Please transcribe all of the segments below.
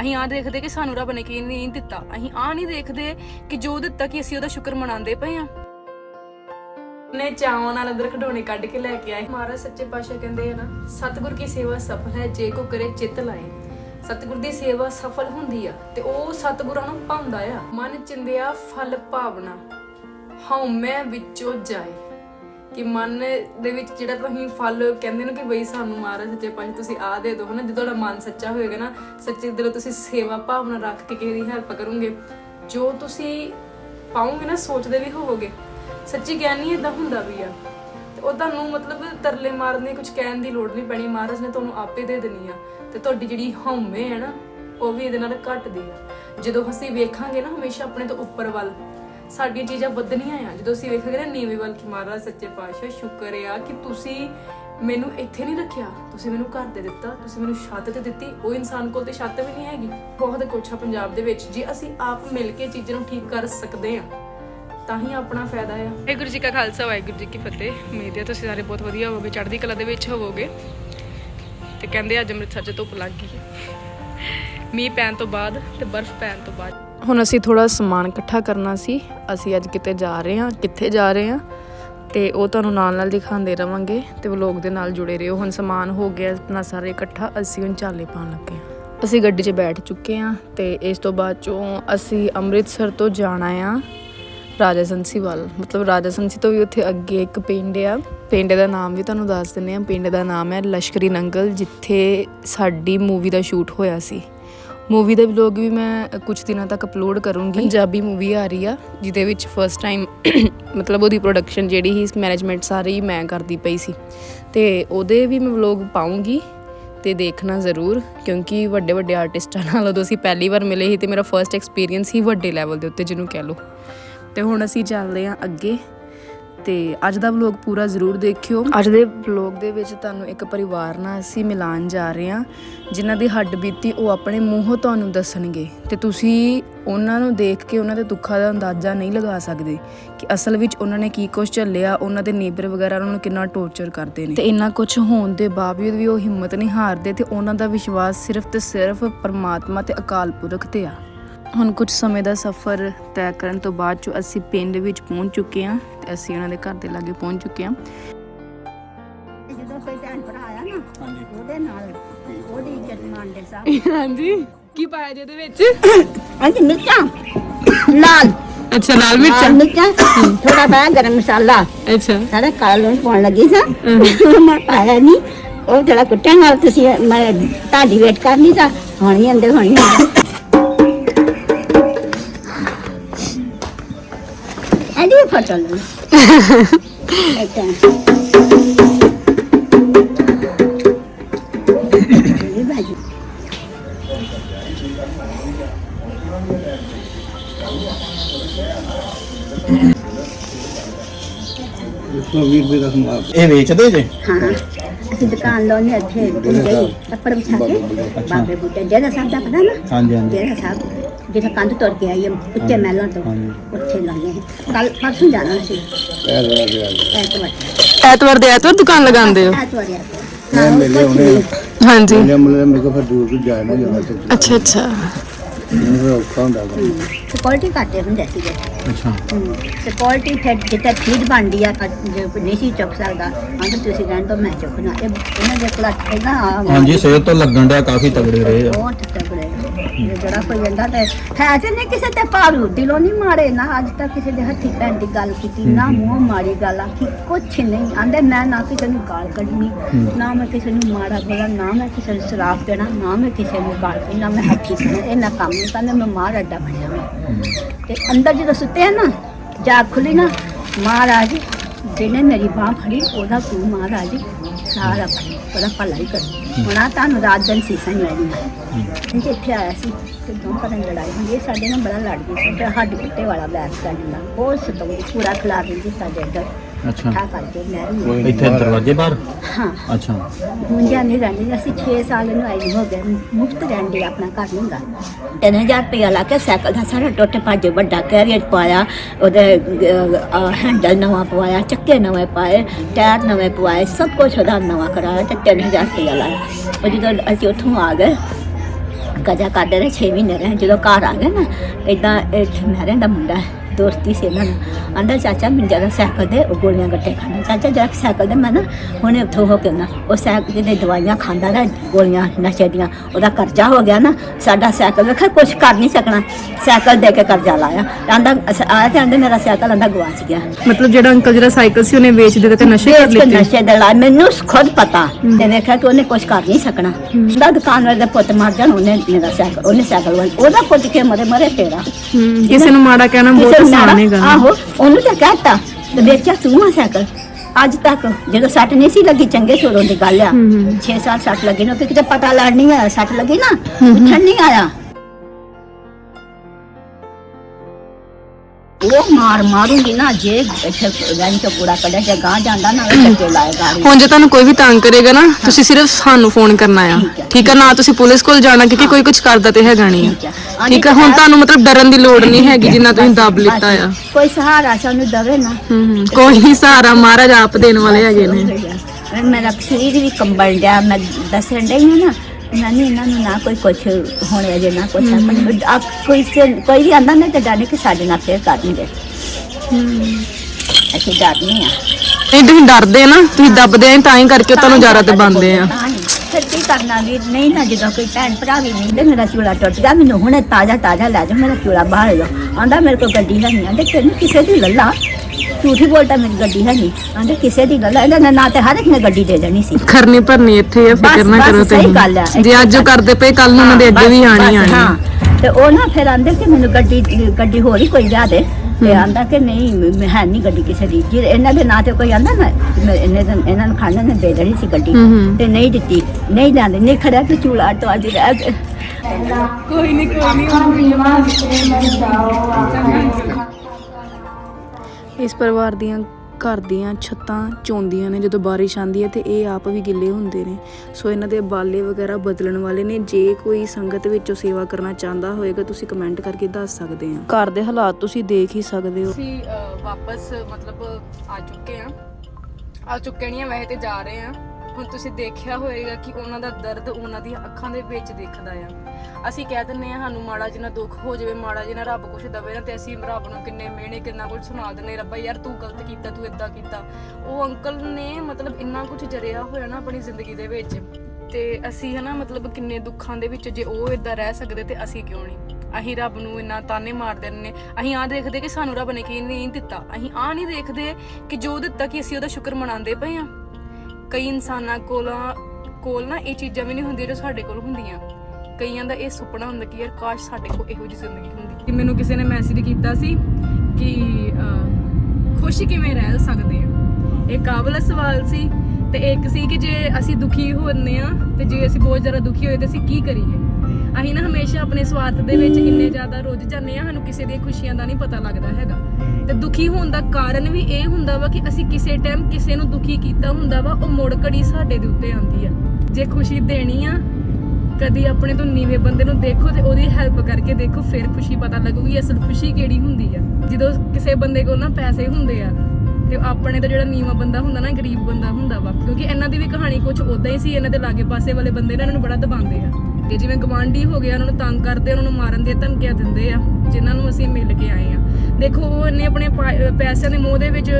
ਅਸੀਂ ਆਹ ਦੇਖਦੇ ਕਿ ਸਾਨੂੰ ਰੱਬ ਨੇ ਕੀ ਨਹੀਂ ਦਿੱਤਾ। ਅਸੀਂ ਆਹ ਨਹੀਂ ਦੇਖਦੇ ਕਿ ਜੋ ਦਿੱਤਾ ਕਿ ਅਸੀਂ ਉਹਦਾ ਸ਼ੁਕਰ ਮਨਾਉਂਦੇ ਪਏ ਆ ਨੇ ਚਾਵਾਂ ਨਾਲ ਅੰਦਰ ਖਡੋਣੇ ਕੱਢ ਕੇ ਲੈ ਕੇ ਆਏ। ਮਹਾਰਾਜ ਸੱਚੇ ਪਾਤਸ਼ਾਹ ਕਹਿੰਦੇ ਆ ਨਾ, ਸਤਿਗੁਰ ਕੀ ਸੇਵਾ ਸਫਲ ਹੈ ਜੇ ਕੋ ਕਰੇ ਚਿੱਤ ਲਾਏ। ਸਤਿਗੁਰ ਦੀ ਸੇਵਾ ਸਫਲ ਹੁੰਦੀ ਆ ਤੇ ਉਹ ਸਤਿਗੁਰਾਂ ਨੂੰ ਭਾਉਂਦਾ ਆ। ਮਨ ਚਿੰਦਿਆ ਫਲ ਭਾਵਨਾ, ਹਉਮੈ ਵਿੱਚੋਂ ਜਾਏ। ਕਿ ਮਨ ਦੇ ਵਿੱਚ ਜਿਹੜਾ ਤੁਸੀਂ ਫਲ ਕਹਿੰਦੇ ਨੇ ਕਿ ਬਈ ਸਾਨੂੰ ਮਹਾਰਾਜ ਸੱਚੇ ਪਾਤਸ਼ਾਹ ਤੁਸੀਂ ਆ ਦੇ ਦਿਓ, ਹਨਾ? ਜਦੋਂ ਤੁਹਾਡਾ ਮਨ ਸੱਚਾ ਹੋਏਗਾ ਨਾ, ਸੱਚੇ ਦਿਲੋਂ ਤੁਸੀਂ ਸੇਵਾ ਭਾਵਨਾ ਰੱਖ ਕੇ ਕਿਸੇ ਦੀ ਹੈਲਪ ਕਰੋਗੇ। ਜੋ ਤੁਸੀਂ ਪਾਉਂਗੇ ਨਾ, ਸੋਚਦੇ ਵੀ ਹੋਵੋਗੇ। ਸੱਚੀ ਗਿਆਨੀ ਇਦਾਂ ਹੁੰਦਾ ਵੀ ਆ। ਤੇ ਉਹ ਤੁਹਾਨੂੰ ਮਤਲਬ ਤਰਲੇ ਮਾਰਨ ਦੀ ਕੁਝ ਕਹਿਣ ਦੀ ਲੋੜ ਨਹੀਂ ਪੈਣੀ। ਮਹਾਰਾਜ ਨੇ ਤੁਹਾਨੂੰ ਆਪੇ ਦੇ ਦੇਣੀ ਆ। ਤੇ ਤੁਹਾਡੀ ਜਿਹੜੀ ਹਉਮੈ ਹੈ ਨਾ, ਉਹ ਵੀ ਇਹਦੇ ਨਾਲ ਘਟਦੀ ਆ। ਜਦੋਂ ਅਸੀਂ ਵੇਖਾਂਗੇ ਨਾ, ਹਮੇਸ਼ਾ ਆਪਣੇ ਤੋਂ ਉੱਪਰ ਵੱਲ ਸਾਡੀਆਂ ਚੀਜ਼ਾਂ ਵਧਣੀਆਂ ਆ। ਜਦੋਂ ਅਸੀਂ ਵੇਖਾਂਗੇ ਨਾ ਨੀਵੇਂ ਵੱਲ ਕਿ ਮਹਾਰਾਜ ਸੱਚੇ ਪਾਤਸ਼ਾਹ, ਸ਼ੁਕਰ ਆ ਕਿ ਤੁਸੀਂ ਮੈਨੂੰ ਇੱਥੇ ਨਹੀਂ ਰੱਖਿਆ। ਤੁਸੀਂ ਮੈਨੂੰ ਘਰ ਦੇ ਦਿੱਤਾ, ਤੁਸੀਂ ਮੈਨੂੰ ਛੱਤ ਤੇ ਦਿੱਤੀ। ਉਹ ਇਨਸਾਨ ਕੋਲ ਤੇ ਛੱਤ ਵੀ ਨਹੀਂ ਹੈਗੀ। ਬਹੁਤ ਕੁਛ ਆ ਪੰਜਾਬ ਦੇ ਵਿੱਚ। ਜੇ ਅਸੀਂ ਆਪ ਮਿਲ ਕੇ ਚੀਜ਼ਾਂ ਨੂੰ ਠੀਕ ਕਰ ਸਕਦੇ ਆ, ਤਾਂ ਹੀ ਆਪਣਾ ਫਾਇਦਾ ਆ। ਵਾਹਿਗੁਰੂ ਜੀ ਕਾ ਖਾਲਸਾ, ਵਾਹਿਗੁਰੂ ਜੀ ਕੀ ਫਤਿਹ। ਉਮੀਦ ਹੈ ਤੁਸੀਂ ਸਾਰੇ ਬਹੁਤ ਵਧੀਆ ਹੋਵੋਗੇ, ਚੜ੍ਹਦੀ ਕਲਾ ਦੇ ਵਿੱਚ ਹੋਵੋਗੇ। ਤੇ ਕਹਿੰਦੇ ਅੱਜ ਅੰਮ੍ਰਿਤਸਰ 'ਚ ਧੁੱਪ ਲੱਗ ਗਈ। ਮੀਂਹ ਪੈਣ ਤੋਂ ਬਾਅਦ ਤੇ ਬਰਫ਼ ਪੈਣ ਤੋਂ ਬਾਅਦ। ਹੁਣ ਅਸੀਂ ਥੋੜਾ ਸਮਾਨ ਇਕੱਠਾ ਕਰਨਾ ਸੀ। ਅਸੀਂ ਅੱਜ ਕਿਤੇ ਜਾ ਰਹੇ ਹਾਂ, ਕਿੱਥੇ ਜਾ ਰਹੇ ਹਾਂ। ਤੇ ਉਹ ਤੁਹਾਨੂੰ ਨਾਲ ਨਾਲ ਦਿਖਾਉਂਦੇ ਰਵਾਂਗੇ ਤੇ ਵਲੋਗ ਦੇ ਨਾਲ ਜੁੜੇ ਰਹੋ। ਹੁਣ ਸਮਾਨ ਹੋ ਗਿਆ ਆਪਣਾ ਸਾਰੇ ਇਕੱਠਾ, ਅਸੀਂ ਹੁਣ ਚਾਲੇ ਪਾਉਣ ਲੱਗੇ ਹਾਂ। ਅਸੀਂ ਗੱਡੀ 'ਚ ਬੈਠ ਚੁੱਕੇ ਹਾਂ ਤੇ ਇਸ ਤੋਂ ਬਾਅਦ ਚੋਂ ਅਸੀਂ ਅੰਮ੍ਰਿਤਸਰ ਤੋਂ ਜਾਣਾ ਆ ਰਾਜਾ ਸੰਸੀ ਵੱਲ। ਮਤਲਬ ਰਾਜਾ ਸੰਸੀ ਤੋਂ ਵੀ ਉੱਥੇ ਅੱਗੇ ਇੱਕ ਪਿੰਡ ਆ। ਪਿੰਡ ਦਾ ਨਾਮ ਵੀ ਤੁਹਾਨੂੰ ਦੱਸ ਦਿੰਦੇ ਆ ਪਿੰਡ ਦਾ ਨਾਮ ਹੈ ਲਸ਼ਕਰੀ ਨੰਗਲ, ਜਿੱਥੇ ਸਾਡੀ ਮੂਵੀ ਦਾ ਸ਼ੂਟ ਹੋਇਆ ਸੀ। ਮੂਵੀ ਦੇ ਵਲੌਗ ਵੀ ਮੈਂ ਕੁਝ ਦਿਨਾਂ ਤੱਕ ਅਪਲੋਡ ਕਰੂੰਗੀ। ਪੰਜਾਬੀ ਮੂਵੀ ਆ ਰਹੀ ਆ, ਜਿਹਦੇ ਵਿੱਚ ਫਰਸਟ ਟਾਈਮ ਮਤਲਬ ਉਹਦੀ ਪ੍ਰੋਡਕਸ਼ਨ ਜਿਹੜੀ ਹੀ ਮੈਨੇਜਮੈਂਟ ਸਾਰੀ ਮੈਂ ਕਰਦੀ ਪਈ ਸੀ। ਤੇ ਉਹਦੇ ਵੀ ਮੈਂ ਵਲੌਗ ਪਾਉਂਗੀ ਤੇ ਦੇਖਣਾ ਜ਼ਰੂਰ, ਕਿਉਂਕਿ ਵੱਡੇ ਵੱਡੇ ਆਰਟਿਸਟਾਂ ਨਾਲ ਉਦੋਂ ਅਸੀਂ ਪਹਿਲੀ ਵਾਰ ਮਿਲੇ ਸੀ ਤੇ ਮੇਰਾ ਫਰਸਟ ਐਕਸਪੀਰੀਅੰਸ ਹੀ ਵੱਡੇ ਲੈਵਲ ਦੇ ਉੱਤੇ, ਜਿਹਨੂੰ ਕਹਿ ਲਓ। ਤੇ ਹੁਣ ਅਸੀਂ ਚੱਲਦੇ ਹਾਂ ਅੱਗੇ। ਤੇ ਅੱਜ ਦਾ ਵਲੌਗ ਪੂਰਾ ਜ਼ਰੂਰ ਦੇਖਿਓ। ਅੱਜ ਦੇ ਵਲੌਗ ਦੇ ਵਿੱਚ ਤੁਹਾਨੂੰ ਇੱਕ ਪਰਿਵਾਰ ਨਾਲ ਅਸੀਂ ਮਿਲਾਨ ਜਾ ਰਹੇ ਹਾਂ ਜਿਨ੍ਹਾਂ ਦੀ ਹੱਡ ਬੀਤੀ ਉਹ ਆਪਣੇ ਮੂੰਹੋਂ ਤੁਹਾਨੂੰ ਦੱਸਣਗੇ। ਤੇ ਤੁਸੀਂ ਉਹਨਾਂ ਨੂੰ ਦੇਖ ਕੇ ਉਹਨਾਂ ਦੇ ਦੁੱਖਾਂ ਦਾ ਅੰਦਾਜ਼ਾ ਨਹੀਂ ਲਗਾ ਸਕਦੇ ਕਿ ਅਸਲ ਵਿੱਚ ਉਹਨਾਂ ਨੇ ਕੀ ਕੁਝ ਝੱਲਿਆ ਉਹਨਾਂ ਦੇ ਨੇਬਰ ਵਗੈਰਾ ਉਹਨਾਂ ਨੂੰ ਕਿੰਨਾ ਟੌਰਚਰ ਕਰਦੇ ਨੇ। ਤੇ ਇੰਨਾ ਕੁਝ ਹੋਣ ਦੇ ਬਾਵਜੂਦ ਵੀ ਉਹ ਹਿੰਮਤ ਨਹੀਂ ਹਾਰਦੇ ਤੇ ਉਹਨਾਂ ਦਾ ਵਿਸ਼ਵਾਸ ਸਿਰਫ ਤੇ ਸਿਰਫ ਪਰਮਾਤਮਾ ਤੇ ਅਕਾਲ ਪੁਰਖ ਤੇ ਆ। ਹੁਣ ਕੁਝ ਸਮੇਂ ਦਾ ਸਫ਼ਰ ਤੈਅ ਕਰਨ ਤੋਂ ਬਾਅਦ ਜੋ ਅਸੀਂ ਪਿੰਡ ਵਿੱਚ ਪਹੁੰਚ ਚੁੱਕੇ ਹਾਂ ਤੇ ਅਸੀਂ ਉਹਨਾਂ ਦੇ ਘਰ ਦੇ ਲਾਗੇ ਪਹੁੰਚ ਚੁੱਕੇ ਹਾਂ। ਜਦੋਂ ਕੋਈ ਭੈਣ ਭਰਾ ਆਇਆ ਨਾ ਉਹਦੇ ਨਾਲ ਉਹਦੀ ਇੱਜ਼ਤ ਮੰਨਦੇ ਸਾਹਿਬ ਹਾਂਜੀ ਕੀ ਪਾਇਆ ਜੀ ਇਹਦੇ ਵਿੱਚ? ਹਾਂਜੀ ਮਿਰਚਾਂ। ਲਾਲ। ਅੱਛਾ ਲਾਲ ਲਾਲ ਮਿਰਚਾਂ ਥੋੜਾ ਪਾਇਆ ਗਰਮ ਮਸਾਲਾ। ਅੱਛਾ। ਸਾਰਾ ਕਾਲਾ ਲੂਣ ਪਾਉਣ ਲੱਗੀ ਸਾਂ। ਮੈਂ ਪਾਇਆ ਨਹੀਂ। ਉਹ ਜਿਹੜਾ ਕੁੱਟਿਆ ਨਾਲ ਤੁਸੀਂ ਮੈਂ ਤੁਹਾਡੀ ਵੇਟ ਕਰਨੀ ਸਾਂ। ਹੋਣੀ ਅੰਦਰ ਹੋਣੀ। ਫਟਲ ਇੱਥੇ ਇਹ ਵੇਚਦੇ ਜੇ? ਹਾਂ ਅਸੀਂ ਦੁਕਾਨ ਲਾਉਣੇ ਇੱਥੇ ਗਈ ਟੱਪੜ ਵਿਛਾ ਕੇ। ਬਾਬੇ ਬੂਟੇ ਜਿਹੜਾ ਸਾਹਿਬ ਦਾ ਪਤਾ ਨਾ ਹਾਂਜੀ ਹਾਂਜੀ। ਜਿਹੜਾ ਸਾਹਿਬ ਜਿਹੜਾ ਕੰਧ ਤੁਰ ਕੇ ਆਈ ਹੈ ਉੱਚੇ ਮਹਿਲਾਂ ਤੋਂ। ਉੱਥੇ ਲਾਉਣੇ ਕੱਲ ਪਰਸੋਂ ਜਾਣਾ ਸੀ। ਦੇ ਐਤਵਾਰ। ਐਤਵਾਰ ਦੇ ਐਤਵਾਰ ਦੁਕਾਨ ਲਗਾਉਂਦੇ ਹੋ? ਐਤਵਾਰ ਮੇਲੇ ਹਾਂਜੀ। ਮੇਲੇ ਮੁੱਲੇ ਮੇਰੇ ਕੋਲ ਫਿਰ ਦੂਰ ਦੂਰ ਜਾਏ ਨਾ ਜਾਂਦਾ ਤੇ ਅੱਛਾ ਅੱਛਾ। ਸਿਕਿਉਰਿਟੀ ਘਾਟੇ ਹੁੰਦੇ ਸੀਗੇ। ਅੱਛਾ। ਸਿਕਿਉਰਿਟੀ ਫਿਰ ਜਿੱਥੇ ਚੀਜ਼ ਬਣਦੀ ਆ ਨਹੀਂ ਸੀ ਚੁੱਕ ਸਕਦਾ ਹਾਂ ਤੁਸੀਂ ਰਹਿਣ ਤੋਂ ਮੈਂ ਚੁੱਕਣਾ। ਇਹ ਇਹਨਾਂ ਦੇ ਕੋਲ ਹੈਗਾ ਆ ਹਾਂਜੀ ਸਿਹਤ ਤੋਂ ਲੱਗਣ ਦਾ ਕਾਫੀ ਤਗੜੇ ਰਹੇ ਆ। ਬਹੁਤ ਜਿਹੜਾ ਕੋਈ ਜਾਂਦਾ ਤੇ ਹੈ ਤੇ ਨਹੀਂ ਕਿਸੇ ਤੇ ਪਾਰੂ ਦਿਲੋਂ ਨਹੀਂ ਮਾਰੇ ਨਾ ਅੱਜ ਤੱਕ ਕਿਸੇ ਦੇ ਹੱਥੀ ਪੈਣ ਦੀ ਗੱਲ ਕੀਤੀ ਨਾ ਮੂੰਹ ਮਾਰੀ ਗੱਲ ਆਖੀ ਕੁਛ ਨਹੀਂ। ਆਂਦੇ ਮੈਂ ਨਾ ਕਿਸੇ ਨੂੰ ਗਾਲ ਕੱਢਣੀ ਨਾ ਮੈਂ ਕਿਸੇ ਨੂੰ ਮਾੜਾ ਬੋਲਾਂ ਨਾ ਮੈਂ ਕਿਸੇ ਨੂੰ ਸ਼ਰਾਬ ਦੇਣਾ ਨਾ ਮੈਂ ਕਿਸੇ ਨੂੰ ਗਾਲ ਕੱਢਣੀ ਨਾ ਮੈਂ ਹੱਥੀ ਪੈਣਾ ਇਹ ਨਾ ਕੰਮ ਨਹੀਂ ਕਰਨਾ ਮੈਂ ਮਾਰ ਅੱਡਾ ਬਣਿਆ ਮੈਂ ਤੇ ਅੰਦਰ ਜਦੋਂ ਸੁੱਤੇ ਆ ਨਾ ਜਾਗ ਖੁੱਲੀ ਨਾ ਮਹਾਰਾਜ ਜਿਹਨੇ ਮੇਰੀ ਬਾਹ ਫੜੀ ਉਹਦਾ ਤੂੰ ਮਹਾਰਾਜ ਸਾਰਾ ਫੜੀ ਉਹਦਾ ਭਲਾ ਹੀ ਕਰ। ਹੁਣ ਤੁਹਾਨੂੰ ਰਾਤ ਦਿਨ ਸੀਸਾਂ ਹੀ। ਲੈਣੀ ਇਹ ਇੱਥੇ ਆਇਆ ਸੀ, ਤੇ ਦੋ ਪਤਾ ਨਹੀਂ ਲੜਾਈ ਹੁੰਦੀ ਹੈ? ਸਾਡੇ ਨਾਲ ਬੜਾ ਲੜਦੀ ਸੀ। ਤੇ ਹੱਡ ਕੁੱਤੇ ਵਾਲਾ ਬੈਗ ਸਾਡੇ ਨਾਲ ਬਹੁਤ ਸਤਾਉਂਦੀ ਪੂਰਾ ਖਿਲਾ ਦਿੰਦੀ ਸਾਡੇ ਇੱਧਰ। ਅੱਛਾ। ਠਾ ਕਰਕੇ ਮੈਂ ਵੀ ਇੱਥੇ ਦਰਵਾਜ਼ੇ ਬਾਹਰ? ਹਾਂ। ਅੱਛਾ। ਮੁੰਡਿਆਂ ਨਹੀਂ ਰਹਿੰਦੀ ਅਸੀਂ 6 ਸਾਲ ਨੂੰ ਆਈ ਹੋ ਗਏ। ਮੁਫਤ ਰਹਿੰਦੇ ਆਪਣਾ ਘਰ ਨਹੀਂ ਹੁੰਦਾ। 3000 ਰੁਪਇਆ ਲਾ ਕੇ ਸਾਈਕਲ ਦਾ ਸਾਰਾ ਟੁੱਟ ਭੱਜ ਵੱਡਾ ਕੈਰੀਅਰ ਪਾਇਆ ਉਹਦੇ ਹੈਂਡਲ ਨਵਾਂ ਪਵਾਇਆ ਚੱਕੇ ਨਵੇਂ ਪਾਏ ਟਾਇਰ ਨਵੇਂ ਪਵਾਏ ਸਭ ਕੁਝ ਉਹਦਾ ਨਵਾਂ ਕਰਾਇਆ ਤੇ 3000 ਰੁਪਇਆ ਲਾਇਆ। ਉਹ ਜਦੋਂ ਅਸੀਂ ਉੱਥੋਂ ਆ ਗਏ ਕਜਾ ਕਰਦੇ ਰਹੇ 6 ਮਹੀਨੇ ਰਹੇ ਜਦੋਂ ਘਰ ਆ ਗਏ ਨਾ ਇਦਾਂ ਇੱਥੇ ਮਹਿਰਿਆਂ ਦਾ ਮੁੰਡਾ। ਦੋਸਤੀ ਸੀ ਆਂਦਾ ਚਾਚਾ ਮੈਨੂੰ ਜਰਾ ਸਾਈਕਲ ਦੇ ਉਹ ਗੋਲੀਆਂ ਗੱਟੇ ਖਾਣਾ ਚਾਚਾ ਜਰਾ ਸਾਈਕਲ ਦੇ ਮੈਂ ਨਾ ਹੁਣੇ ਉੱਥੋਂ ਹੋ ਕੇ ਨਾ ਉਹ ਸਾਈਕਲ ਦੇ ਦਵਾਈਆਂ ਖਾਂਦਾ ਰਿਹਾ ਗੋਲੀਆਂ ਨਸ਼ੇ ਦੀਆਂ। ਉਹਦਾ ਕਰਜ਼ਾ ਹੋ ਗਿਆ ਨਾ ਸਾਡਾ ਸਾਈਕਲ ਵੇਖਿਆ ਕੁਝ ਕਰ ਨਹੀਂ ਸਕਣਾ। ਸਾਈਕਲ ਦੇ ਕੇ ਕਰਜ਼ਾ ਲਾਇਆ। ਆਂਦਾ ਆਇਆ ਤੇ ਆਂਦੇ ਮੇਰਾ ਸਾਈਕਲ ਆਂਦਾ ਗਵਾਚ ਗਿਆ। ਮਤਲਬ ਜਿਹੜਾ ਅੰਕਲ ਜਿਹੜਾ ਸਾਈਕਲ ਸੀ ਉਹਨੇ ਵੇਚ ਦਿੱਤਾ ਤੇ ਨਸ਼ੇ ਕਰ ਲਿੱਤੇ? ਨਸ਼ੇ ਦੇ ਲਾ ਮੈਨੂੰ ਖੁਦ ਪਤਾ ਤੇ ਵੇਖਿਆ ਕਿ ਉਹਨੇ ਕੁਝ ਕਰ ਨਹੀਂ ਸਕਣਾ। ਦਾ ਦੁਕਾਨ ਵਾਲੇ ਦਾ ਪੁੱਤ ਮਰ ਜਾਣ ਉਹਨੇ ਮੇਰਾ ਸਾਈਕਲ ਉਹਨੇ ਸਾਈਕਲ ਵਾਲਾ ਉਹਦਾ ਪੁੱਤ ਕੇ ਮਰੇ? ਮਰੇ ਤੇਰਾ। ਕਿਸੇ ਨੂੰ ਮਾੜਾ ਕਹਿਣਾ ਬਹੁਤ ਆਸਾਨ ਮਾੜਾ- ਹੈਗਾ ਆਹੋ ਉਹਨੂੰ ਤਾਂ ਕਹਤਾ ਤੇ ਵੇਚਿਆ ਤੂੰ ਆ ਸਾਈਕਲ। ਅੱਜ ਤੱਕ ਜਦੋਂ ਸੱਟ ਨਹੀਂ ਸੀ ਲੱਗੀ ਚੰਗੇ ਛੋੜੋਂ ਦੀ ਗੱਲ ਆ। 6 ਸਾਲ ਸੱਟ ਲੱਗੀ ਨਾ ਕਿਤੇ ਪਤਾ ਲੜ ਨਹੀਂ ਆਇਆ ਸੱਟ ਲੱਗੀ ਨਾ ਉੱਠਣ ਨਹੀਂ ਆਇਆ। ਮਾਰ ਮਾਰੂੰਗੀ ਨਾ ਜੇ ਇੱਥੇ ਚੋਂ ਕੂੜਾ ਕੱਢਿਆ ਜੇ ਗਾਂ ਜਾਂਦਾ ਨਾ ਉਹ ਚੱਕੇ ਲਾਏ ਗਾੜੀ ਹੁਣ ਜੇ ਤੁਹਾਨੂੰ ਕੋਈ ਵੀ ਤੰਗ ਕਰੇਗਾ ਨਾ ਤੁਸੀਂ ਸਿਰਫ ਸਾਨੂੰ ਫੋਨ ਕਰਨਾ ਆ। ਠੀਕ ਹੈ। ਠੀਕ ਨਾ ਤੁਸੀਂ ਪੁਲਿਸ ਕੋਲ ਜਾਣਾ ਕਿਉਂਕਿ ਕੋਈ ਕੁਝ ਕਰਦਾ ਤੇ ਹੈਗਾ ਨਹੀਂ ਠੀਕ। ਆ। ਠੀਕ ਹੁਣ ਤੁਹਾਨੂੰ ਮਤਲਬ ਡਰਨ ਦੀ ਲੋੜ ਨਹੀਂ ਹੈਗੀ ਜਿੰਨਾ ਤੁਸੀਂ ਦੱਬ ਲਿੱਤਾ ਆ। ਕੋਈ ਸਹਾਰਾ ਸਾਨੂੰ ਦਵੇ ਨਾ। ਹੂੰ ਹੂੰ, ਕੋਈ ਨਹੀਂ ਸਹਾਰਾ ਮਹਾਰਾਜ ਆਪ ਦੇਣ ਵਾਲੇ ਹੈਗੇ ਨੇ। ਮੇਰਾ ਸਰੀਰ ਵੀ ਕੰਬਲ ਡਿਆ ਮੈਂ ਦੱਸਣ ਡਈ ਹਾਂ ਨਾ ਮੈਂ ਨਹੀਂ ਇਹਨਾਂ ਨੂੰ ਨਾ ਕੋਈ ਕੁਛ ਹੋਣੇ ਅਜੇ ਨਾ ਕੁਛ ਆ ਕੋਈ ਕੋਈ ਵੀ ਆਂਦਾ ਨਾ ਤੇ ਡਾਣੇ ਕਿ ਸਾਡੇ ਨਾਲ ਫੇਰ ਕਰਨਗੇ। ਅਸੀਂ ਡਰਨੀ ਆ। ਨਹੀਂ ਤੁਸੀਂ ਡਰਦੇ ਨਾ ਤੁਸੀਂ ਦੱਬਦੇ ਆ ਤਾਂ ਹੀ ਕਰਕੇ ਤੁਹਾਨੂੰ ਜ਼ਿਆਦਾ ਤੇ ਬੰਦੇ ਆ। ਤਾਂ ਹੀ। ਫਿਰ ਕੀ ਕਰਨਾ ਵੀ ਨਹੀਂ ਨਾ ਜਦੋਂ ਕੋਈ ਭੈਣ ਭਰਾ ਵੀ ਨਹੀਂ ਤੇ ਮੇਰਾ ਚੂੜਾ ਟੁੱਟ ਗਿਆ ਮੈਨੂੰ ਹੁਣੇ ਤਾਜ਼ਾ ਤਾਜ਼ਾ ਲੈ ਜਾ ਮੇਰਾ ਚੂੜਾ ਬਾਹਰ ਲਓ ਆਂਦਾ ਮੇਰੇ ਕੋਲ ਗੱਡੀ ਹੈ ਨਹੀਂ। ਆਂਦੇ ਤੈਨੂੰ ਕਿਸੇ ਦੀ ਲੱਲਾ ਝੂਠੀ ਬੋਲਦਾ ਮੇਰੀ ਗੱਡੀ ਹੈ ਨਹੀਂ। ਆਂਦੇ ਕਿਸੇ ਦੀ ਲੱਲਾ ਇਹਦਾ ਨਾ- ਨਾ ਤੇ ਹਰ ਇੱਕ ਨੇ ਗੱਡੀ ਦੇ ਦੇਣੀ ਸੀ। ਖਰਨੀ ਭਰਨੀ ਇੱਥੇ ਆ ਫਿਕਰ ਨਾ ਬਸ- ਕਰੋ ਸਹੀ ਗੱਲ ਆ। ਤੁਸੀਂ ਜੇ ਅੱਜ ਉਹ ਕਰਦੇ ਪਏ ਕੱਲ ਨੂੰ ਉਹਨਾਂ ਦੇ ਅੱਗੇ ਵੀ ਆਣੀ ਬਸ, ਆਣੀ ਹਾਂ। ਤੇ ਉਹ ਨਾ ਫਿਰ ਆਂਦੇ ਕਿ ਮੈਨੂੰ ਗੱਡੀ ਗੱਡੀ ਹੋਰ ਹੀ ਕੋਈ ਲਿਆ ਦੇ। ਤੇ ਆਂਦਾ ਕਿ ਨਹੀਂ ਮੈਂ ਹੈ ਨਹੀਂ ਗੱਡੀ ਕਿਸੇ ਦੀ। ਜੇ ਇਹਨਾਂ ਦੇ ਨਾਂ ਤੇ ਕੋਈ ਆਂਦਾ ਨਾ ਮੈਂ ਇਹਨੇ ਤਾਂ- ਇਹਨਾਂ ਨੂੰ ਖਾਣਾ ਨੇ ਦੇ ਦੇਣੀ ਸੀ ਗੱਡੀ। ਤੇ ਨਹੀਂ ਦਿੱਤੀ। ਨਹੀਂ ਜਾਂਦੇ ਨਹੀਂ ਖੜਿਆ ਤੇ ਚੂਲਾ ਤੋਂ ਅੱਜ ਰਹਿ ਗਏ। ਕੋਈ ਨਹੀਂ ਕੋਈ ਇਸ ਪਰਿਵਾਰ ਦੀਆਂ ਘਰ ਦੀਆਂ ਛੱਤਾਂ ਚੋਂਦੀਆਂ ਨੇ, ਜਦੋਂ ਬਾਰਿਸ਼ ਆਂਦੀ ਹੈ ਤੇ ਇਹ ਆਪ ਵੀ ਗਿੱਲੇ ਹੁੰਦੇ ਨੇ। ਸੋ ਇਹਨਾਂ ਦੇ ਬਾਲੇ ਵਗੈਰਾ ਬਦਲਣ ਵਾਲੇ ਨੇ। ਜੇ ਕੋਈ ਸੰਗਤ ਵਿੱਚੋਂ ਸੇਵਾ ਕਰਨਾ ਚਾਹੁੰਦਾ ਹੋਏਗਾ, ਤੁਸੀਂ ਕਮੈਂਟ ਕਰਕੇ ਦੱਸ ਸਕਦੇ ਆ ਘਰ ਦੇ ਹਾਲਾਤ ਤੁਸੀਂ ਦੇਖ ਹੀ ਸਕਦੇ ਹੋ। ਅਸੀਂ ਵਾਪਸ, ਮਤਲਬ, ਆ ਚੁੱਕੇ ਆ ਆ ਚੁੱਕੇ ਨਹੀਂ ਆ ਵੈਸੇ ਤੇ ਜਾ ਰਹੇ ਆ ਹੁਣ ਤੁਸੀਂ ਦੇਖਿਆ ਹੋਏਗਾ ਕਿ ਉਹਨਾਂ ਦਾ ਦਰਦ ਉਹਨਾਂ ਦੀਆਂ ਅੱਖਾਂ ਦੇ ਵਿੱਚ ਦਿਖਦਾ ਆ। ਅਸੀਂ ਕਹਿ ਦਿੰਨੇ ਆ ਸਾਨੂੰ ਮਾੜਾ ਜਿਹਾ ਦੁੱਖ ਹੋ ਜਾਵੇ, ਮਾੜਾ ਜਿਹਾ ਰੱਬ ਕੁਛ ਦਵੇ ਨਾ ਤੇ ਅਸੀਂ ਰੱਬ ਨੂੰ ਕਿੰਨੇ ਮਿਹਣੇ, ਕਿੰਨਾ ਕੁਝ ਸੁਣਾ ਦਿੰਨੇ ਰੱਬਾ ਯਾਰ ਤੂੰ ਗਲਤ ਕੀਤਾ, ਤੂੰ ਇਦਾਂ ਕੀਤਾ। ਉਹ ਅੰਕਲ ਨੇ ਮਤਲਬ ਇੰਨਾ ਕੁਝ ਜਰਿਆ ਹੋਇਆ ਨਾ ਆਪਣੀ ਜ਼ਿੰਦਗੀ ਦੇ ਵਿੱਚ ਤੇ ਅਸੀਂ ਹਨਾ ਮਤਲਬ ਕਿੰਨੇ ਦੁੱਖਾਂ ਦੇ ਵਿੱਚ ਜੇ ਉਹ ਇਦਾਂ ਰਹਿ ਸਕਦੇ ਤੇ ਅਸੀਂ ਕਿਉਂ ਨਹੀਂ? ਅਸੀਂ ਰੱਬ ਨੂੰ ਇੰਨਾ ਤਾਨੇ ਮਾਰਦੇ ਨੇ ਅਸੀਂ ਆਹ ਦੇਖਦੇ ਕਿ ਸਾਨੂੰ ਰੱਬ ਨੇ ਕੀ ਨਹੀਂ ਦਿੱਤਾ। ਅਸੀਂ ਆਹ ਨਹੀਂ ਦੇਖਦੇ ਕਿ ਜੋ ਦਿੱਤਾ ਕਿ ਅਸੀਂ ਉਹਦਾ ਸ਼ੁਕਰ ਮਨਾਉਂਦੇ ਪਏ ਆ ਕਈ ਇਨਸਾਨਾਂ ਕੋਲਾਂ, ਕੋਲ ਨਾ ਇਹ ਚੀਜ਼ਾਂ ਵੀ ਨਹੀਂ ਹੁੰਦੀਆਂ ਜੋ ਸਾਡੇ ਕੋਲ ਹੁੰਦੀਆਂ। ਕਈਆਂ ਦਾ ਇਹ ਸੁਪਨਾ ਹੁੰਦਾ ਕਿ ਯਾਰ ਕਾਸ਼ ਸਾਡੇ ਕੋਲ ਇਹੋ ਜਿਹੀ ਜ਼ਿੰਦਗੀ ਹੁੰਦੀ। ਕਿ ਮੈਨੂੰ ਕਿਸੇ ਨੇ ਮੈਸੇਜ ਕੀਤਾ ਸੀ ਕਿ ਖੁਸ਼ ਕਿਵੇਂ ਰਹਿ ਸਕਦੇ ਆ? ਇਹ ਕਾਬਲ ਸਵਾਲ ਸੀ ਤੇ ਇੱਕ ਸੀ ਕਿ ਜੇ ਅਸੀਂ ਦੁਖੀ ਹੁੰਨੇ ਆ ਤੇ ਜੇ ਅਸੀਂ ਬਹੁਤ ਜ਼ਿਆਦਾ ਦੁਖੀ ਹੋਏ ਤੇ ਅਸੀਂ ਕੀ ਕਰੀਏ? ਅਸੀਂ ਨਾ ਹਮੇਸ਼ਾ ਆਪਣੇ ਸਵਾਰਥ ਦੇ ਵਿੱਚ ਇੰਨੇ ਜ਼ਿਆਦਾ ਰੁੱਝ ਜਾਂਦੇ ਆ ਸਾਨੂੰ ਕਿਸੇ ਦੀਆਂ ਖੁਸ਼ੀਆਂ ਦਾ ਨਹੀਂ ਪਤਾ ਲੱਗਦਾ ਹੈਗਾ। ਤੇ ਦੁਖੀ ਹੋਣ ਦਾ ਕਾਰਨ ਵੀ ਇਹ ਹੁੰਦਾ ਵਾ ਕਿ ਅਸੀਂ ਕਿਸੇ ਟਾਈਮ ਕਿਸੇ ਨੂੰ ਦੁਖੀ ਕੀਤਾ ਹੁੰਦਾ ਵਾ ਉਹ ਮੁੜ ਘੜੀ ਸਾਡੇ ਦੇ ਉੱਤੇ ਆਉਂਦੀ ਆ। ਜੇ ਖੁਸ਼ੀ ਦੇਣੀ ਆ ਕਦੀ ਆਪਣੇ ਤੋਂ ਨੀਵੇਂ ਬੰਦੇ ਨੂੰ ਦੇਖੋ ਤੇ ਉਹਦੀ ਹੈਲਪ ਕਰਕੇ ਦੇਖੋ ਫਿਰ ਖੁਸ਼ੀ ਪਤਾ ਲੱਗੂਗੀ ਅਸਲ ਖੁਸ਼ੀ ਕਿਹੜੀ ਹੁੰਦੀ ਆ। ਜਦੋਂ ਕਿਸੇ ਬੰਦੇ ਕੋਲ ਨਾ ਪੈਸੇ ਹੁੰਦੇ ਆ ਤੇ ਆਪਣੇ ਤਾਂ ਜਿਹੜਾ ਨੀਵਾਂ ਬੰਦਾ ਹੁੰਦਾ ਨਾ ਗਰੀਬ ਬੰਦਾ ਹੁੰਦਾ ਵਾ ਕਿਉਂਕਿ ਇਹਨਾਂ ਦੀ ਵੀ ਕਹਾਣੀ ਕੁਝ ਉਦਾਂ ਹੀ ਸੀ ਇਹਨਾਂ ਦੇ ਲਾਗੇ ਪਾਸੇ ਵਾਲੇ ਬੰਦੇ ਨੇ ਇਹਨਾਂ ਨੂੰ ਬੜਾ ਦਬਾਉਂਦੇ ਆ। ਤੇ ਜਿਵੇਂ ਗਵਾਂਢੀ ਹੋ ਗਿਆ ਉਹਨਾਂ ਨੂੰ ਤੰਗ ਕਰਦੇ, ਉਹਨਾਂ ਨੂੰ ਮਾਰਨ ਦੀਆਂ ਧਮਕੀਆਂ ਦਿੰਦੇ ਆ, ਜਿਨ੍ਹਾਂ ਨੂੰ ਅਸੀਂ ਮਿਲ ਕੇ ਆਏ ਆ। ਦੇਖੋ, ਉਹ ਇੰਨੇ ਆਪਣੇ ਪਾ- ਪੈਸਿਆਂ ਦੇ ਮੋਹ ਦੇ ਵਿੱਚ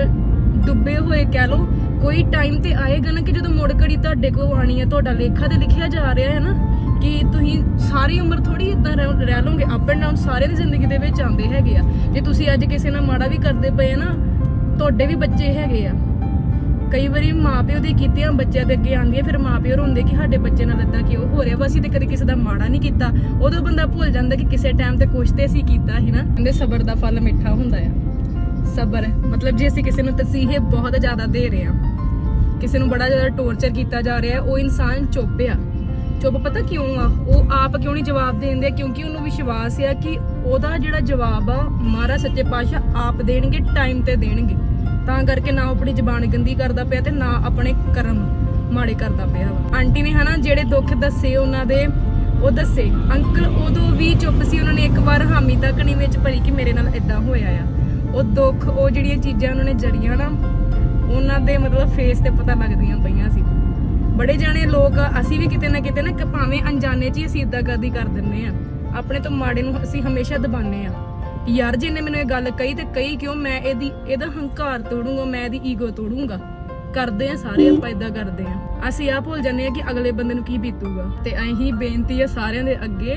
ਡੁੱਬੇ ਹੋਏ, ਕਹਿ ਲੋ ਕੋਈ ਟਾਈਮ ਤੇ ਆਏਗਾ ਨਾ ਕਿ ਜਦੋਂ ਮੁੜ ਘੜੀ ਤੁਹਾਡੇ ਕੋਲ ਆਣੀ ਹੈ ਤੁਹਾਡਾ ਲੇਖਾ ਤੇ ਲਿਖਿਆ ਜਾ ਰਿਹਾ ਹੈ ਨਾ, ਕਿ ਤੁਸੀਂ ਸਾਰੀ ਉਮਰ ਥੋੜੀ ਇਦਾਂ ਰਹਿ ਲਓਗੇ ਅਪ ਐਂਡ ਡਾਊਨ ਸਾਰੇ ਦੀ ਜ਼ਿੰਦਗੀ ਦੇ ਵਿੱਚ ਆਉਂਦੇ ਹੈਗੇ ਆ। ਜੇ ਤੁਸੀਂ ਅੱਜ ਕਿਸੇ ਨਾਲ ਮਾੜਾ ਵੀ ਕਰਦੇ ਪਏ ਆ ਨਾ, ਤੁਹਾਡੇ ਵੀ ਬੱਚੇ ਹੈਗੇ ਆ। ਕਈ ਵਾਰੀ ਮਾਪਿਓ ਦੀ ਕੀਤੀਆਂ ਬੱਚਿਆਂ ਦੇ ਅੱਗੇ ਆਉਂਦੀਆਂ ਫਿਰ ਮਾਪਿਓ ਰੋਂਦੇ ਕਿ ਸਾਡੇ ਬੱਚੇ ਨਾਲ ਇਦਾਂ ਕਿਉਂ ਹੋ ਰਿਹਾ? ਵਾ ਅਸੀਂ ਤੇ ਕਦੇ ਕਿਸੇ ਦਾ ਮਾੜਾ ਨਹੀਂ ਕੀਤਾ। ਉਦੋਂ ਬੰਦਾ ਭੁੱਲ ਜਾਂਦਾ ਕਿ ਕਿਸੇ ਟਾਈਮ ਤੇ ਕੁਛ ਤੇ ਅਸੀਂ ਕੀਤਾ ਸੀ ਨਾ। ਕਹਿੰਦੇ ਸਬਰ ਦਾ ਫਲ ਮਿੱਠਾ ਹੁੰਦਾ ਆ। ਸਬਰ, ਮਤਲਬ ਜੇ ਅਸੀਂ ਕਿਸੇ ਨੂੰ ਤਸੀਹੇ ਬਹੁਤ ਜ਼ਿਆਦਾ ਦੇ ਰਹੇ ਆ ਕਿਸੇ ਨੂੰ ਬੜਾ ਜ਼ਿਆਦਾ ਟੌਰਚਰ ਕੀਤਾ ਜਾ ਰਿਹਾ, ਉਹ ਇਨਸਾਨ ਚੁੱਪ ਆ। ਚੁੱਪ ਪਤਾ ਕਿਉਂ ਆ? ਉਹ ਆਪ ਕਿਉਂ ਨਹੀਂ ਜਵਾਬ ਦੇਂਦੇ? ਕਿਉਂਕਿ ਉਹਨੂੰ ਵਿਸ਼ਵਾਸ ਆ ਕਿ ਉਹਦਾ ਜਿਹੜਾ ਜਵਾਬ ਆ, ਮਹਾਰਾਜ ਸੱਚੇ ਪਾਤਸ਼ਾਹ ਆਪ ਦੇਣਗੇ ਟਾਈਮ ਤੇ ਦੇਣਗੇ। ਤਾਂ ਕਰਕੇ ਨਾ ਉਹ ਆਪਣੀ ਜ਼ਬਾਨ ਗੰਦੀ ਕਰਦਾ ਪਿਆ ਤੇ ਨਾ ਆਪਣੇ ਕਰਮ ਮਾੜੇ ਕਰਦਾ ਪਿਆ ਵਾ। ਆਂਟੀ ਨੇ ਹਨਾ ਜਿਹੜੇ ਦੁੱਖ ਦੱਸੇ ਉਹਨਾਂ ਦੇ, ਉਹ ਦੱਸੇ। ਅੰਕਲ ਉਦੋਂ ਵੀ ਚੁੱਪ ਸੀ, ਉਹਨਾਂ ਨੇ ਇੱਕ ਵਾਰ ਹਾਮੀ ਤੱਕ ਨਹੀਂ ਵਿੱਚ ਭਰੀ ਕਿ ਮੇਰੇ ਨਾਲ ਇਦਾਂ ਹੋਇਆ ਆ। ਉਹ ਦੁੱਖ, ਉਹ ਜਿਹੜੀਆਂ ਚੀਜ਼ਾਂ ਉਹਨਾਂ ਨੇ ਜਰੀਆਂ ਨਾ, ਉਹਨਾਂ ਦੇ ਮਤਲਬ ਫੇਸ ਤੇ ਪਤਾ ਲੱਗਦੀਆਂ ਪਈਆਂ ਸੀ। ਬੜੇ ਜਾਣੇ ਲੋਕ ਅਸੀਂ ਵੀ ਕਿਤੇ ਨਾ ਕਿਤੇ ਨਾ ਕ- ਭਾਵੇਂ ਅਣਜਾਣੇ 'ਚ ਹੀ ਅਸੀਂ ਇਦਾਂ ਕਰਦੀ ਕਰ ਦਿੰਨੇ ਆ। ਆਪਣੇ ਤੋਂ ਮਾੜੇ ਨੂੰ ਅਸੀਂ ਹਮੇਸ਼ਾ ਦਬਾਉਂਦੇ ਆ। ਕਿ ਯਾਰ ਜਿਹਨੇ ਮੈਨੂੰ ਇਹ ਗੱਲ ਕਹੀ ਤੇ ਕਹੀ ਕਿਉਂ? ਮੈਂ ਇਹਦੀ ਇਹਦਾ ਹੰਕਾਰ ਤੋੜੂੰਗਾ, ਮੈਂ ਇਹਦੀ ਈਗੋ ਤੋੜੂੰਗਾ। ਕਰਦੇ ਆ ਸਾਰੇ, ਆਪਾਂ ਇਦਾਂ ਕਰਦੇ ਆ ਅਸੀਂ ਆ ਭੁੱਲ ਜਾਂਦੇ ਆ ਕਿ ਅਗਲੇ ਬੰਦੇ ਨੂੰ ਕੀ ਬੀਤੂਗਾ। ਤੇ ਅਹੀਂ ਬੇਨਤੀ ਆ ਸਾਰਿਆਂ ਦੇ ਅੱਗੇ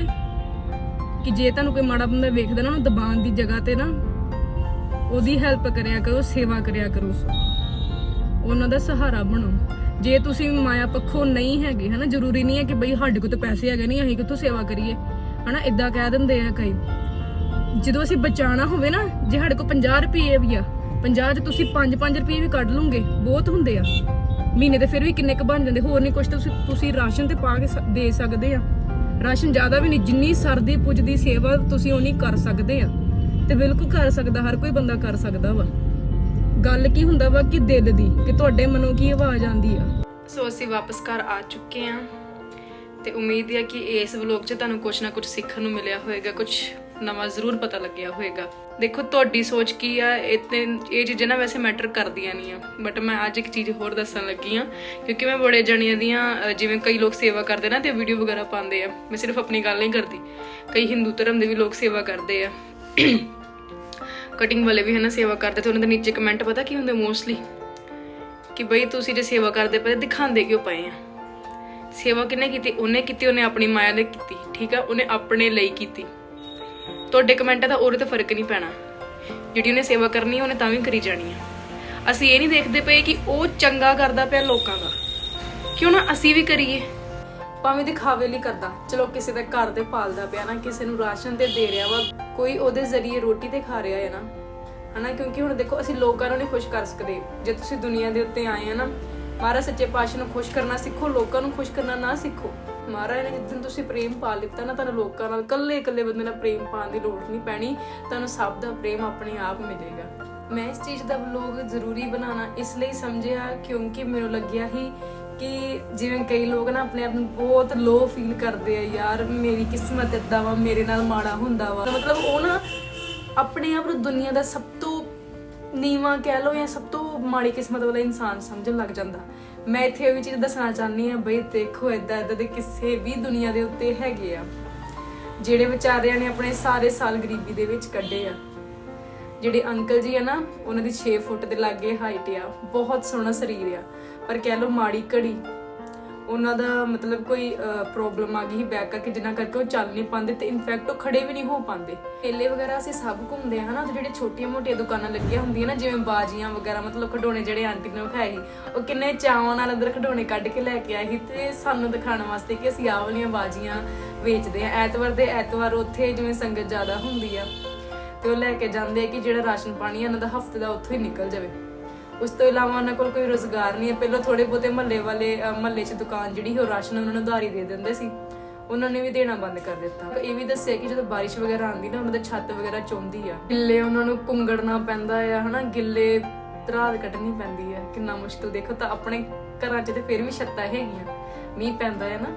ਕਿ ਜੇ ਤੁਹਾਨੂੰ ਕੋਈ ਮਾੜਾ ਬੰਦਾ ਵੇਖਦਾ ਨਾ ਉਹਨੂੰ ਦਬਾਉਣ ਦੀ ਜਗ੍ਹਾ ਤੇ ਨਾ, ਉਹਦੀ ਹੈਲਪ ਕਰਿਆ ਕਰੋ, ਸੇਵਾ ਕਰਿਆ ਕਰੋ। ਉਹਨਾਂ ਦਾ ਸਹਾਰਾ ਬਣੋ। ਜੇ ਤੁਸੀਂ ਮਾਇਆ ਪੱਖੋਂ ਨਹੀਂ ਹੈਗੇ, ਹਨਾ, ਜ਼ਰੂਰੀ ਨਹੀਂ ਹੈ ਕਿ ਬਈ ਸਾਡੇ ਕੋਲ ਤਾਂ ਪੈਸੇ ਹੈਗੇ ਨਹੀਂ, ਅਸੀਂ ਕਿੱਥੋਂ ਸੇਵਾ ਕਰੀਏ। ਹਨਾ ਇਦਾਂ ਕਹਿ ਦਿੰਦੇ ਆ ਕਈ। ਜਦੋਂ ਅਸੀਂ ਬਚਾਣਾ ਹੋਵੇ ਨਾ, ਜੇ ਸਾਡੇ ਕੋਲ 50 ਰੁਪਏ ਵੀ ਆ 50 ਚ ਤੁਸੀਂ 5-5 ਰੁਪਏ ਵੀ ਕੱਢ ਲਓਗੇ ਬਹੁਤ ਹੁੰਦੇ ਆ। ਮਹੀਨੇ ਦੇ ਫਿਰ ਵੀ ਕਿੰਨੇ ਕ ਬਣ ਜਾਂਦੇ, ਹੋਰ ਨਹੀਂ ਕੁਝ ਤੁਸੀਂ ਤੁਸੀਂ ਰਾਸ਼ਨ ਤੇ ਪਾ ਕੇ ਦੇ ਸਕਦੇ ਆ। ਰਾਸ਼ਨ ਜ਼ਿਆਦਾ ਵੀ ਨਹੀਂ, ਜਿੰਨੀ ਸਰਦੀ ਪੁੱਜਦੀ ਸੇਵਾ ਤੁਸੀਂ ਉਨੀ ਕਰ ਸਕਦੇ ਆ। ਤੇ ਬਿਲਕੁਲ ਕਰ ਸਕਦਾ, ਹਰ ਕੋਈ ਬੰਦਾ ਕਰ ਸਕਦਾ ਵਾ। ਗੱਲ ਕੀ ਹੁੰਦਾ ਵਾ ਕਿ ਦਿਲ ਦੀ, ਕਿ ਤੁਹਾਡੇ ਮਨੋਂ ਕੀ ਆਵਾਜ਼ ਆਉਂਦੀ ਆ। ਸੋ ਅਸੀਂ ਵਾਪਸ ਘਰ ਆ ਚੁੱਕੇ ਆ। ਤੇ ਉਮੀਦ ਹੈ ਕਿ ਇਸ ਵਲੌਗ 'ਚ ਤੁਹਾਨੂੰ ਕੁਝ ਨਾ ਕੁਝ ਸਿੱਖਣ ਨੂੰ ਮਿਲਿਆ ਹੋਵੇਗਾ ਕੁਝ ਨਵਾਂ ਜ਼ਰੂਰ ਪਤਾ ਲੱਗਿਆ ਹੋਵੇਗਾ ਦੇਖੋ, ਤੁਹਾਡੀ ਸੋਚ ਕੀ ਆ? ਇਤਨੇ ਇਹ ਚੀਜ਼ਾਂ ਨਾ ਵੈਸੇ ਮੈਟਰ ਕਰਦੀਆਂ ਨਹੀਂ ਆ। ਬਟ ਮੈਂ ਅੱਜ ਇੱਕ ਚੀਜ਼ ਹੋਰ ਦੱਸਣ ਲੱਗੀ ਆ, ਕਿਉਂਕਿ ਮੈਂ ਬੜੇ ਜਣੀਆਂ ਦੀਆਂ ਜਿਵੇਂ ਕਈ ਲੋਕ ਸੇਵਾ ਕਰਦੇ ਨਾ ਤੇ ਵੀਡੀਓ ਵਗੈਰਾ ਪਾਉਂਦੇ ਆ। ਮੈਂ ਸਿਰਫ ਆਪਣੀ ਗੱਲ ਨਹੀਂ ਕਰਦੀ, ਕਈ ਹਿੰਦੂ ਧਰਮ ਦੇ ਵੀ ਲੋਕ ਸੇਵਾ ਕਰਦੇ ਆ। ਕਟਿੰਗ ਵਾਲੇ ਵੀ ਹਨਾ ਸੇਵਾ ਕਰਦੇ ਤੇ ਉਹਨਾਂ ਦੇ ਨੀਚੇ ਕਮੈਂਟ ਪਤਾ ਕੀ ਹੁੰਦੇ ਮੋਸਟਲੀ ਕਿ ਬਈ ਤੁਸੀਂ ਜੇ ਸੇਵਾ ਕਰਦੇ ਪਏ, ਦਿਖਾਉਂਦੇ ਕਿਉਂ ਪਏ ਆ? ਸੇਵਾ ਕਿਹਨੇ ਕੀਤੀ? ਉਹਨੇ ਕੀਤੀ, ਉਹਨੇ ਆਪਣੀ ਮਾਇਆ ਲਈ ਕੀਤੀ, ਠੀਕ ਆ? ਉਹਨੇ ਆਪਣੇ ਲਈ ਕੀਤੀ। ਤੁਹਾਡੇ ਕਮੈਂਟਾਂ ਦਾ ਉਹਦੇ ਤੇ ਫ਼ਰਕ ਨਹੀਂ ਪੈਣਾ। ਜਿਹੜੀ ਉਹਨੇ ਸੇਵਾ ਕਰਨੀ ਆ, ਉਹਨੇ ਤਾਂ ਵੀ ਕਰੀ ਜਾਣੀ ਆ। ਅਸੀਂ ਇਹ ਨਹੀਂ ਦੇਖਦੇ ਪਏ ਕਿ ਉਹ ਚੰਗਾ ਕਰਦਾ ਪਿਆ ਲੋਕਾਂ ਦਾ। ਕਿਉਂ ਨਾ ਅਸੀਂ ਵੀ ਕਰੀਏ। ਭਾਵੇਂ ਦਿਖਾਵੇ ਲਈ ਕਰਦਾ। ਚਲੋ ਕਿਸੇ ਦੇ ਘਰ ਦੇ ਪਾਲਦਾ ਪਿਆ ਨਾ ਕਿਸੇ ਨੂੰ ਰਾਸ਼ਨ ਤੇ ਦੇ ਰਿਹਾ ਵਾ ਕੋਈ ਉਹਦੇ ਜ਼ਰੀਏ ਰੋਟੀ ਤੇ ਖਾ ਰਿਹਾ ਹੈ ਨਾ। ਹਨਾ ਕਿਉਂਕਿ ਹੁਣ ਦੇਖੋ ਅਸੀਂ ਲੋਕਾਂ ਨੂੰ ਨਹੀਂ ਖੁਸ਼ ਕਰ ਸਕਦੇ। ਜੇ ਤੁਸੀਂ ਦੁਨੀਆ ਦੇ ਉੱਤੇ ਆਏ ਆ ਨਾ ਮਹਾਰਾਜ ਸੱਚੇ ਪਾਤਸ਼ਾਹ ਨੂੰ ਖੁਸ਼ ਕਰਨਾ ਸਿੱਖੋ ਲੋਕਾਂ ਨੂੰ ਖੁਸ਼ ਕਰਨਾ ਨਾ ਸਿੱਖੋ। ਮਹਾਰਾਜ ਨੇ ਜਿੱਦਨ ਤੁਸੀਂ ਪ੍ਰੇਮ ਪਾ ਲਿੱਤਾ ਨਾ, ਤੁਹਾਨੂੰ ਲੋਕਾਂ ਨਾਲ, ਇਕੱਲੇ ਇਕੱਲੇ ਬੰਦੇ ਨਾਲ ਪ੍ਰੇਮ ਪਾਉਣ ਦੀ ਲੋੜ ਨਹੀਂ ਪੈਣੀ, ਤੁਹਾਨੂੰ ਸਭ ਦਾ ਪ੍ਰੇਮ ਆਪਣੇ ਆਪ ਮਿਲੇਗਾ। ਮੈਂ ਇਸ ਚੀਜ਼ ਦਾ ਵਲੋਗ ਜ਼ਰੂਰੀ ਬਣਾਉਣਾ, ਇਸ ਲਈ ਸਮਝਿਆ, ਕਿਉਂਕਿ ਮੈਨੂੰ ਲੱਗਿਆ ਹੀ ਕਿ ਜਿਵੇਂ ਕਈ ਲੋਕ ਨਾ ਆਪਣੇ ਆਪ ਨੂੰ ਬਹੁਤ ਲੋ ਫੀਲ ਕਰਦੇ ਆ, ਯਾਰ, ਮੇਰੀ ਕਿਸਮਤ ਏਦਾਂ ਵਾ, ਮੇਰੇ ਨਾਲ ਮਾੜਾ ਹੁੰਦਾ ਵਾ। ਮਤਲਬ ਉਹ ਨਾ ਆਪਣੇ ਆਪ ਨੂੰ ਦੁਨੀਆ ਦਾ ਸਭ ਤੋਂ ਨੀਵਾ ਕਹਿ ਲੋ ਜਾਂ ਸਭ ਤੋਂ ਮਾੜੀ ਕਿਸਮਤ ਵਾਲਾ ਇਨਸਾਨ ਸਮਝਣ ਲੱਗ ਜਾਂਦਾ। ਮੈਂ ਇੱਥੇ ਇਹ ਵੀ ਚੀਜ਼ ਦੱਸਣਾ ਚਾਹੁੰਦੀ ਆ ਬਈ ਦੇਖੋ, ਏਦਾਂ ਏਦਾਂ ਦੇ ਕਿਸੇ ਵੀ ਦੁਨੀਆ ਦੇ ਉੱਤੇ ਹੈਗੇ ਆ, ਜਿਹੜੇ ਵਿਚਾਰਿਆਂ ਨੇ ਆਪਣੇ ਸਾਰੇ ਸਾਲ ਗਰੀਬੀ ਦੇ ਵਿੱਚ ਕੱਢੇ ਆ। ਜਿਹੜੇ ਅੰਕਲ ਜੀ ਆ ਨਾ, ਉਹਨਾਂ ਦੀ 6 ਫੁੱਟ ਦੇ ਲਾਗੇ ਹਾਈਟ ਆ, ਬਹੁਤ ਸੋਹਣਾ ਸਰੀਰ ਆ। ਪਰ ਕਹਿ ਲਓ ਮਾੜੀ ਘੜੀ ਉਹਨਾਂ ਦਾ ਮਤਲਬ ਕੋਈ ਪ੍ਰੋਬਲਮ ਆ ਗਈ ਬੈਕ ਕਰਕੇ, ਜਿੰਨਾ ਕਰਕੇ ਉਹ ਚੱਲ ਨਹੀਂ ਪਾਉਂਦੇ ਤੇ ਇਨਫੈਕਟ ਉਹ ਖੜੇ ਵੀ ਨਹੀਂ ਹੋ ਪਾਉਂਦੇ। ਮੇਲੇ ਵਗੈਰਾ ਅਸੀਂ ਸਭ ਘੁੰਮਦੇ ਹਾਂ ਨਾ, ਤੇ ਜਿਹੜੇ ਛੋਟੀਆਂ ਮੋਟੀਆਂ ਦੁਕਾਨਾਂ ਲੱਗੀਆਂ ਹੁੰਦੀਆਂ ਨਾ, ਜਿਵੇਂ ਬਾਜੀਆਂ ਵਗੈਰਾ, ਮਤਲਬ ਖਡੋਣੇ ਜਿਹੜੇ ਆਂਟੀ ਨੇ ਵਿਖਾਏ ਸੀ, ਉਹ ਕਿੰਨੇ ਚਾਵਾਂ ਨਾਲ ਅੰਦਰ ਖਡੋਣੇ ਕੱਢ ਕੇ ਲੈ ਕੇ ਆਏ ਸੀ ਤੇ ਸਾਨੂੰ ਦਿਖਾਉਣ ਵਾਸਤੇ ਕਿ ਅਸੀਂ ਆਹ ਵਾਲੀਆਂ ਬਾਜੀਆਂ ਵੇਚਦੇ ਆ ਐਤਵਾਰ ਦੇ ਐਤਵਾਰ ਉੱਥੇ ਜਿਵੇਂ ਸੰਗਤ ਜ਼ਿਆਦਾ ਹੁੰਦੀ ਆ, ਤੇ ਉਹ ਲੈ ਕੇ ਜਾਂਦੇ ਆ ਕਿ ਜਿਹੜਾ ਰਾਸ਼ਨ ਪਾਣੀ ਆ, ਉਹਨਾਂ ਦਾ ਹਫ਼ਤੇ ਦਾ ਉੱਥੋਂ ਹੀ ਨਿਕਲ ਜਾਵੇ। ਉਸ ਤੋਂ ਇਲਾਵਾ ਉਹਨਾਂ ਕੋਲ ਕੋਈ ਰੋਜ਼ਗਾਰ ਨਹੀਂ ਹੈ। ਪਹਿਲਾਂ ਥੋੜੇ ਬਹੁਤੇ ਮਹੱਲੇ ਵਾਲੇ ਮਹੱਲੇ 'ਚ ਦੁਕਾਨ ਜਿਹੜੀ ਉਹ ਰਾਸ਼ਨ ਉਹਨਾਂ ਨੂੰ ਉਧਾਰੀ ਦੇ ਦਿੰਦੇ ਸੀ। ਉਹਨਾਂ ਨੇ ਵੀ ਦੇਣਾ ਬੰਦ ਕਰ ਦਿੱਤਾ। ਇਹ ਵੀ ਦੱਸਿਆ ਕਿ ਜਦੋਂ ਬਾਰਿਸ਼ ਵਗੈਰਾ ਆਉਂਦੀ ਨਾ, ਉਹਨਾਂ ਦੇ ਛੱਤ ਵਗੈਰਾ ਚੋਂਦੀ ਆ। ਗਿੱਲੇ ਉਹਨਾਂ ਨੂੰ ਕੁੰਗੜਨਾ ਪੈਂਦਾ ਆ, ਹਨਾ? ਗਿੱਲੇ ਰਾਤ ਕੱਢਣੀ ਪੈਂਦੀ ਆ। ਕਿੰਨਾ ਮੁਸ਼ਕਲ। ਦੇਖੋ ਤਾਂ ਆਪਣੇ ਘਰਾਂ 'ਚ ਤੇ ਫਿਰ ਵੀ ਛੱਤਾਂ ਹੈਗੀਆਂ। ਮੀਂਹ ਪੈਂਦਾ ਹੈ ਨਾ।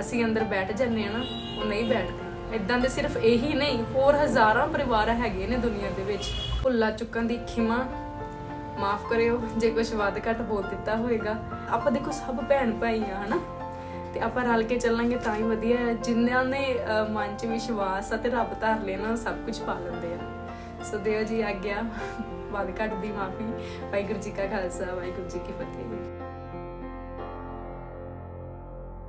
ਅਸੀਂ ਅੰਦਰ ਬੈਠ ਜੰਨੇ ਆ ਨਾ, ਉਹ ਨਹੀਂ ਬੈਠਦੇ। ਇਦਾਂ ਦੇ ਸਿਰਫ ਇਹੀ ਨਹੀਂ, ਹੋਰ ਹਜ਼ਾਰਾਂ ਪਰਿਵਾਰ ਹੈਗੇ ਨੇ ਦੁਨੀਆ ਦੇ ਵਿੱਚ। ਭੁੱਲਾ ਚੁੱਕਣ ਦੀ ਖਿਮਾ ਮਾਫ ਕਰਿਓ, ਜੇ ਕੁਝ ਵੱਧ ਘੱਟ ਬੋਲ ਦਿੱਤਾ ਹੋਵੇਗਾ ਆਪਾਂ ਦੇਖੋ, ਸਭ ਭੈਣ ਭਾਈ ਆ ਹਨਾ? ਤੇ ਆਪਾਂ ਰਲ ਕੇ ਚੱਲਾਂਗੇ ਤਾਂ ਹੀ ਵਧੀਆ ਹੈ। ਜਿਨ੍ਹਾਂ ਨੇ ਮਨ 'ਚ ਵਿਸ਼ਵਾਸ ਅਤੇ ਰੱਬ ਧਾਰ ਲੈਣਾ ਉਹ ਸਭ ਕੁਝ ਪਾ ਲੈਂਦੇ ਆ। ਸੋ ਦਿਓ ਜੀ ਆਗਿਆ, ਵੱਧ ਘੱਟ ਦੀ ਮਾਫੀ। ਵਾਹਿਗੁਰੂ ਜੀ ਕਾ ਖਾਲਸਾ, ਵਾਹਿਗੁਰੂ ਜੀ ਕੀ ਫਤਿਹ।